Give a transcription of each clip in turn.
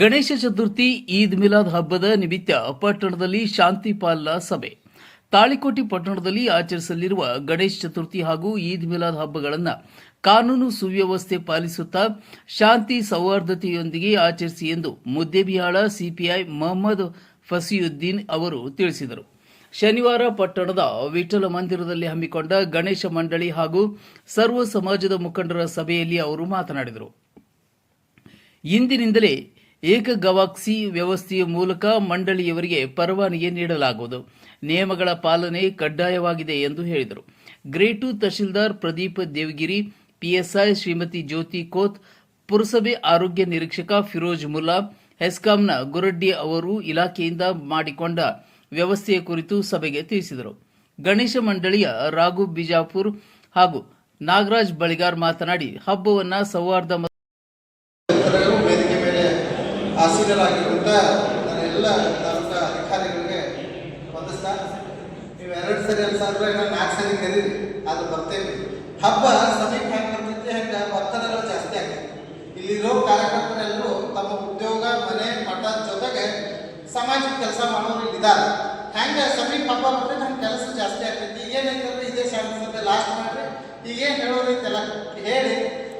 ಗಣೇಶ ಚತುರ್ಥಿ, ಈದ್ ಮಿಲಾದ್ ಹಬ್ಬದ ನಿಮಿತ್ತ ಪಟ್ಟಣದಲ್ಲಿ ಶಾಂತಿ ಪಾಲನಾ ಸಭೆ. ತಾಳಿಕೋಟಿ ಪಟ್ಟಣದಲ್ಲಿ ಆಚರಿಸಲಿರುವ ಗಣೇಶ ಚತುರ್ಥಿ ಹಾಗೂ ಈದ್ ಮಿಲಾದ್ ಹಬ್ಬಗಳನ್ನು ಕಾನೂನು ಸುವ್ಯವಸ್ಥೆ ಪಾಲಿಸುತ್ತಾ ಶಾಂತಿ ಸೌಹಾರ್ದತೆಯೊಂದಿಗೆ ಆಚರಿಸಿ ಎಂದು ಮುದ್ದೇಬಿಹಾಳ ಸಿಪಿಐ ಮೊಹಮ್ಮದ್ ಫಸಿಯುದ್ದೀನ್ ಅವರು ತಿಳಿಸಿದರು. ಶನಿವಾರ ಪಟ್ಟಣದ ವಿಠಲ ಮಂದಿರದಲ್ಲಿ ಹಮ್ಮಿಕೊಂಡ ಗಣೇಶ ಮಂಡಳಿ ಹಾಗೂ ಸರ್ವ ಸಮಾಜದ ಮುಖಂಡರ ಸಭೆಯಲ್ಲಿ ಅವರು ಮಾತನಾಡಿದರು. ಇಂದಿನಿಂದಲೇ ಏಕಗವಾಕ್ಸಿ ವ್ಯವಸ್ಥೆಯ ಮೂಲಕ ಮಂಡಳಿಯವರಿಗೆ ಪರವಾನಗಿ ನೀಡಲಾಗುವುದು. ನಿಯಮಗಳ ಪಾಲನೆ ಕಡ್ಡಾಯವಾಗಿದೆ ಎಂದು ಹೇಳಿದರು. ಗ್ರೇಟು ತಹಶೀಲ್ದಾರ್ ಪ್ರದೀಪ್ ದೇವಗಿರಿ, ಪಿಎಸ್ಐ ಶ್ರೀಮತಿ ಜ್ಯೋತಿ ಕೋತ್, ಪುರಸಭೆ ಆರೋಗ್ಯ ನಿರೀಕ್ಷಕ ಫಿರೋಜ್ ಮುಲ್ಲಾ, ಹೆಸ್ಕಾಂನ ಗುರಡ್ಡಿ ಅವರು ಇಲಾಖೆಯಿಂದ ಮಾಡಿಕೊಂಡ ವ್ಯವಸ್ಥೆಯ ಕುರಿತು ಸಭೆಗೆ ತಿಳಿಸಿದರು. ಗಣೇಶ ಮಂಡಳಿಯ ರಾಘು ಬಿಜಾಪುರ್ ಹಾಗೂ ನಾಗರಾಜ್ ಬಳಿಗಾರ್ ಮಾತನಾಡಿ, ಹಬ್ಬವನ್ನು ಸೌಹಾರ್ದ ಮತ್ತು ಎಲ್ಲರಿಗೂ ವೇದಿಕೆ ಮೇಲೆ ಆಸೀನರಾಗಿರುವಂಥ ನನ್ನ ಎಲ್ಲ ಅಧಿಕಾರಿಗಳಿಗೆ ವಂದಿಸ್ತಾ ನೀವು ಎರಡು ಸರಿ ಅನ್ಸಾದ್ರೆ ಇನ್ನು ನಾಲ್ಕು ಸರಿ ಕರೀರಿ ಅದು ಬರ್ತೇವೆ ಹಬ್ಬ ಸಮೀಪ ಹೆಂಗೆ ಬರ್ತೈತಿ ಹೆಂಗೆ ಒತ್ತಡಗಳು ಜಾಸ್ತಿ ಆಗ್ತೈತಿ. ಇಲ್ಲಿರೋ ಕಾರ್ಯಕರ್ತರೆಲ್ಲರೂ ತಮ್ಮ ಉದ್ಯೋಗ, ಮನೆ, ಮಠ ಜೊತೆಗೆ ಸಮಾಜಕ್ಕೆ ಕೆಲಸ ಮಾಡೋರು ಇದ್ದಾರೆ ಹೆಂಗೆ ಸಮೀಪ ಹಬ್ಬ ಬರ್ತೈತೆ ನಮ್ಮ ಕೆಲಸ ಜಾಸ್ತಿ ಆಗ್ತೈತಿ. ಈಗೇನೈತಂದ್ರೆ ಇದೇ ಶಾಂತಿ ಲಾಸ್ಟ್ ಮಾಡ್ರಿ ಈಗೇನು ಹೇಳೋದೈತೆಲ್ಲ ಹೇಳಿ,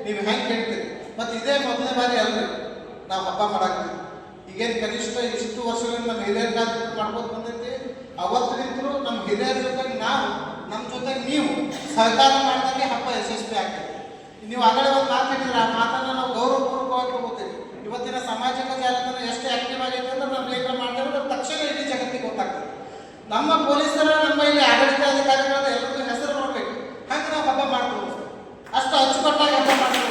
ನೀವು ಹೆಂಗೆ ಹೇಳ್ತೀರಿ? ಮತ್ತು ಇದೇ ಮೊದಲನೇ ಬಾರಿ ಅಲ್ರಿ, ನಾವು ಹಬ್ಬ ಮಾಡಾಕ್ತೀವಿ. ಈಗೇನು ಕನಿಷ್ಠ ಇಷ್ಟು ವರ್ಷಗಳಿಂದ ನಮ್ಮ ಹಿರಿಯರ ಮಾಡ್ಬೋದು ಬಂದೈತಿ ಅವತ್ತಿನಿಂತಲೂ ನಮ್ಮ ಹಿರಿಯರ ಜೊತೆ ನಾವು, ನಮ್ಮ ಜೊತೆ ನೀವು ಸಹಕಾರ ಮಾಡಿದಂಗೆ ಹಬ್ಬ ಯಶಸ್ವಿ ಆಗ್ತದೆ ನೀವು ಆಗಲೇ ಒಂದು ಮಾತಾಡಿದ್ರೆ ಆ ಮಾತನ್ನು ನಾವು ಗೌರವಪೂರ್ವಕವಾಗಿ ಹೋಗ್ತೀವಿ. ಇವತ್ತಿನ ಸಾಮಾಜಿಕ ಜಾಲತಾಣ ಎಷ್ಟು ಆಕ್ಟಿವ್ ಆಗೈತೆ ಅಂದ್ರೆ ನಾವು ಲೇಖನ ಮಾಡಿದ್ರೆ ತಕ್ಷಣ ಇಡೀ ಜಗತ್ತಿಗೆ ಗೊತ್ತಾಗ್ತದೆ. ನಮ್ಮ ಪೊಲೀಸರ ನಮ್ಮ ಇಲ್ಲಿ ಆಡಳಿತಾಧಿಕಾರಿಗಳ ಎಲ್ಲರಿಗೂ ಹೆಸರು ನೋಡ್ಬೇಕು. ಹಂಗೆ ನಾವು ಹಬ್ಬ ಮಾಡ್ತೀವಿ. ಅಷ್ಟು ಅಚ್ಚುಕಟ್ಟಾಗಿ ಹಬ್ಬ ಮಾಡ್ತೀವಿ.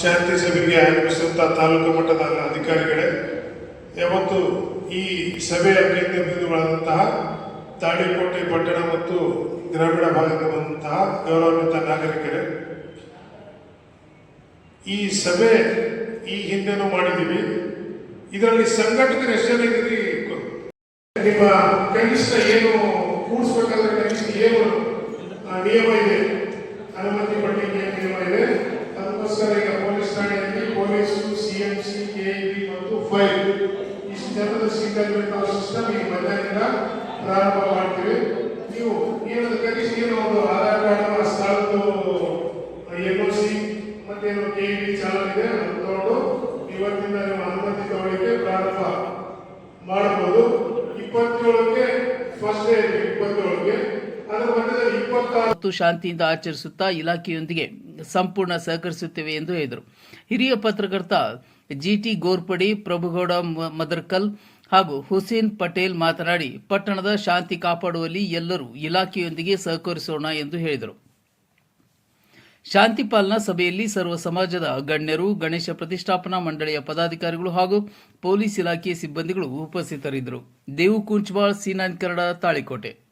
ಶಾಂತಿ ಸಭೆಗೆ ಆಗಮಿಸಿದಂಥ ತಾಲೂಕು ಮಟ್ಟದ ಯಾವತ್ತು ಈ ಸಭೆಯ ಕೇಂದ್ರ ಬಿಂದುಗಳಾದಂತಹ ತಾಳಿಕೋಟೆ ಪಟ್ಟಣ ಮತ್ತು ಗ್ರಾಮೀಣ ಭಾಗದ ಬಂದಂತಹ ಗೌರವಾನ್ವಿತ ನಾಗರಿಕರೇ, ಈ ಸಭೆ ಈ ಹಿಂದೆನೂ ಮಾಡಿದ್ದೀವಿ. ಇದರಲ್ಲಿ ಸಂಘಟಕರು ಎಷ್ಟು ನಿಮ್ಮ ಕನಿಷ್ಠ ಏನು ಕೂಡಿಸ್ಬೇಕಾದ್ರೆ ಕನಿಷ್ಠ ಏನು ನಿಯಮ ಇದೆ. ಅನುಮತಿ ಪಟ್ಟಿಗೆ ನಿಯಮ ಇದೆ. ಅದಕ್ಕೋಸ್ಕರ ಈಗ ಪೊಲೀಸ್ ಠಾಣೆಯಲ್ಲಿ ಪೊಲೀಸು ಸಿಎಂಸಿ ಕೆಇಬಿ ಮತ್ತು ಫೈರ್ ಇಷ್ಟು ಸಿಗ್ನಲ್ ಸಿಸ್ಟಮ್ ಈ ಮಧ್ಯಾಹ್ನದಿಂದ ಪ್ರಾರಂಭ ಮಾಡ್ತೀವಿ. ನೀವು ಏನದು ಕನಿಷ್ಠ ಏನೋ ಒಂದು ಆಧಾರ್ ಕಾರ್ಡ್ ಸ್ಥಳದ್ದು ಎನ್ ಒ ಸಿ ಮತ್ತೇನು ಇ ಚಾಲನೆ ಇದೆ, ಅದನ್ನು ತಗೊಂಡು ಇವತ್ತಿಂದ ನೀವು ಅನುಮತಿ ತಗೊಳ್ಳಿಕ್ಕೆ ಪ್ರಾರಂಭ ಮಾಡಬಹುದು. ಇಪ್ಪತ್ತೇಳಕ್ಕೆ ಫಸ್ಟ್ ಡೇ ಇಪ್ಪತ್ತೇಳಕ್ಕೆ. ಅದರ ಮಧ್ಯದಲ್ಲಿ ಮತ್ತು ಶಾಂತಿಯಿಂದ ಆಚರಿಸುತ್ತಾ ಇಲಾಖೆಯೊಂದಿಗೆ ಸಂಪೂರ್ಣ ಸಹಕರಿಸುತ್ತೇವೆ ಎಂದು ಹೇಳಿದರು. ಹಿರಿಯ ಪತ್ರಕರ್ತ ಜಿಟಿ ಗೋರ್ಪಡಿ, ಪ್ರಭುಗೌಡ ಮದರ್ಕಲ್ ಹಾಗೂ ಹುಸೇನ್ ಪಟೇಲ್ ಮಾತನಾಡಿ, ಪಟ್ಟಣದ ಶಾಂತಿ ಕಾಪಾಡುವಲ್ಲಿ ಎಲ್ಲರೂ ಇಲಾಖೆಯೊಂದಿಗೆ ಸಹಕರಿಸೋಣ ಎಂದು ಹೇಳಿದರು. ಶಾಂತಿ ಪಾಲನಾ ಸಭೆಯಲ್ಲಿ ಸರ್ವ ಸಮಾಜದ ಗಣ್ಯರು, ಗಣೇಶ ಪ್ರತಿಷ್ಠಾಪನಾ ಮಂಡಳಿಯ ಪದಾಧಿಕಾರಿಗಳು ಹಾಗೂ ಪೊಲೀಸ್ ಇಲಾಖೆಯ ಸಿಬ್ಬಂದಿಗಳು ಉಪಸ್ಥಿತರಿದ್ದರು. ದೇವು ಕುಂಚ್ಬಾಳ್ ಸೀನಾನ್ ನೈನ್ ಕನ್ನಡ, ತಾಳಿಕೋಟೆ.